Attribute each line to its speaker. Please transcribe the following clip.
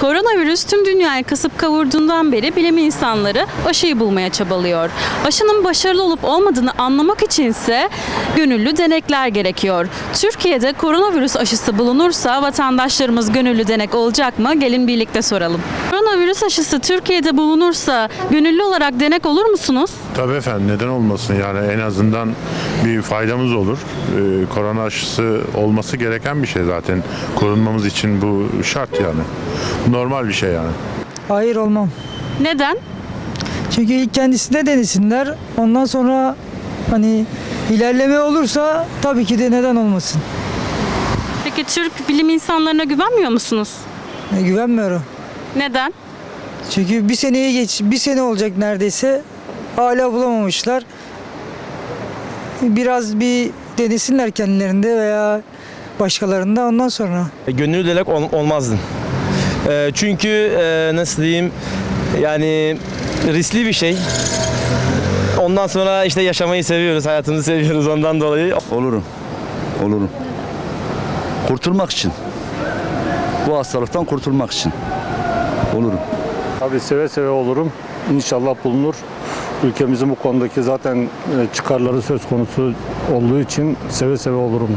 Speaker 1: Koronavirüs tüm dünyayı kasıp kavurduğundan beri bilim insanları aşıyı bulmaya çabalıyor. Aşının başarılı olup olmadığını anlamak içinse gönüllü denekler gerekiyor. Türkiye'de koronavirüs aşısı bulunursa vatandaşlarımız gönüllü denek olacak mı? Gelin birlikte soralım. Koronavirüs aşısı Türkiye'de bulunursa gönüllü olarak denek olur musunuz?
Speaker 2: Tabii efendim neden olmasın yani en azından bir faydamız olur. Ee, korona aşısı olması gereken bir şey zaten. Korunmamız için bu şart yani. Normal bir şey yani.
Speaker 3: Hayır olmam.
Speaker 1: Neden?
Speaker 3: Çünkü ilk kendisinde denesinler. Ondan sonra hani ilerleme olursa tabii ki de neden olmasın.
Speaker 1: Peki Türk bilim insanlarına güvenmiyor musunuz?
Speaker 3: E, güvenmiyorum.
Speaker 1: Neden?
Speaker 3: Çünkü bir seneye geç, bir sene olacak neredeyse. Hala bulamamışlar. Biraz bir denesinler kendilerinde veya başkalarında ondan sonra.
Speaker 4: Gönüllü denek ol- olmazdım. Ee, çünkü e, nasıl diyeyim yani riskli bir şey. Ondan sonra işte yaşamayı seviyoruz, hayatımızı seviyoruz ondan dolayı.
Speaker 5: Olurum. Olurum. Kurtulmak için. Bu hastalıktan kurtulmak için. Olurum.
Speaker 6: Tabii seve seve olurum. İnşallah bulunur. Ülkemizin bu konudaki zaten e, çıkarları söz konusu olduğu için seve seve olurum.